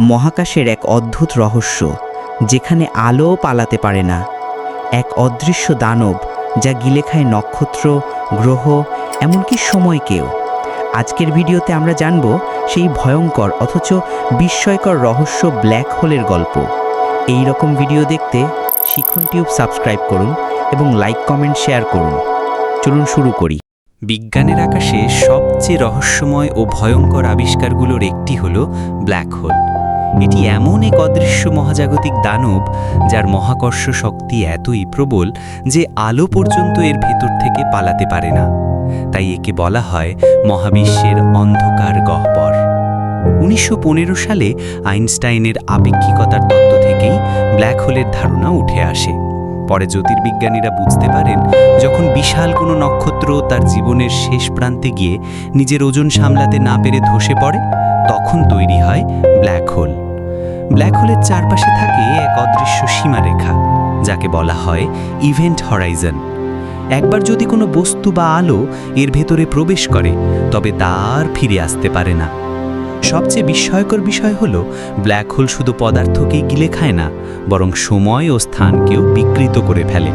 মহাকাশের এক অদ্ভুত রহস্য, যেখানে আলোও পালাতে পারে না। এক অদৃশ্য দানব, যা গিলে খায় নক্ষত্র, গ্রহ, এমনকি সময়কেও। আজকের ভিডিওতে আমরা জানব সেই ভয়ঙ্কর অথচ বিস্ময়কর রহস্য ব্ল্যাক হোলের গল্প। এই রকম ভিডিও দেখতে শিখন টিউব সাবস্ক্রাইব করুন এবং লাইক, কমেন্ট, শেয়ার করুন। চলুন শুরু করি। বিজ্ঞানের আকাশে সবচেয়ে রহস্যময় ও ভয়ঙ্কর আবিষ্কারগুলোর একটি হল ব্ল্যাক হোল। এটি এমন এক অদৃশ্য মহাজাগতিক দানব যার মহাকর্ষ শক্তি এতই প্রবল যে আলো পর্যন্ত এর ভেতর থেকে পালাতে পারে না। তাই একে বলা হয় মহাবিশ্বের অন্ধকার গহ্বর। উনিশশো সালে আইনস্টাইনের আপেক্ষিকতার তত্ত্ব থেকেই ব্ল্যাক হোলের ধারণা উঠে আসে। পরে জ্যোতির্বিজ্ঞানীরা বুঝতে পারেন, যখন বিশাল কোনো নক্ষত্র তার জীবনের শেষ প্রান্তে গিয়ে নিজের ওজন সামলাতে না পেরে ধসে পড়ে, তখন তৈরি হয় হোল। ব্ল্যাক হোলের চারপাশে থাকে এক অদৃশ্য সীমারেখা, যাকে বলা হয় ইভেন্ট হরাইজন। একবার যদি কোনো বস্তু বা আলো এর ভেতরে প্রবেশ করে, তবে তার ফিরে আসতে পারে না। সবচেয়ে বিস্ময়কর বিষয় হল, ব্ল্যাক হোল শুধু পদার্থকেই গিলে খায় না, বরং সময় ও স্থানকেও বিকৃত করে ফেলে।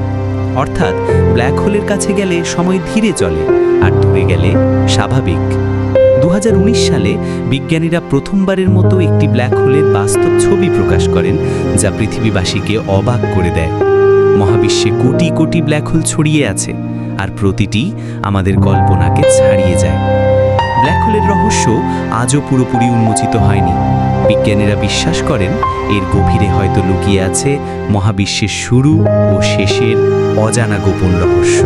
অর্থাৎ, ব্ল্যাক হোলের কাছে গেলে সময় ধীরে চলে, আর দূরে গেলে স্বাভাবিক। দু হাজার উনিশ সালে বিজ্ঞানীরা প্রথমবারের মতো একটি ব্ল্যাক হোলের বাস্তব ছবি প্রকাশ করেন, যা পৃথিবীবাসীকে অবাক করে দেয়। মহাবিশ্বে কোটি কোটি ব্ল্যাক হোল ছড়িয়ে আছে, আর প্রতিটি আমাদের কল্পনাকে ছাড়িয়ে যায়। ব্ল্যাক হোলের রহস্য আজও পুরোপুরি উন্মোচিত হয়নি। বিজ্ঞানীরা বিশ্বাস করেন, এর গভীরে হয়তো লুকিয়ে আছে মহাবিশ্বের শুরু ও শেষের অজানা গোপন রহস্য।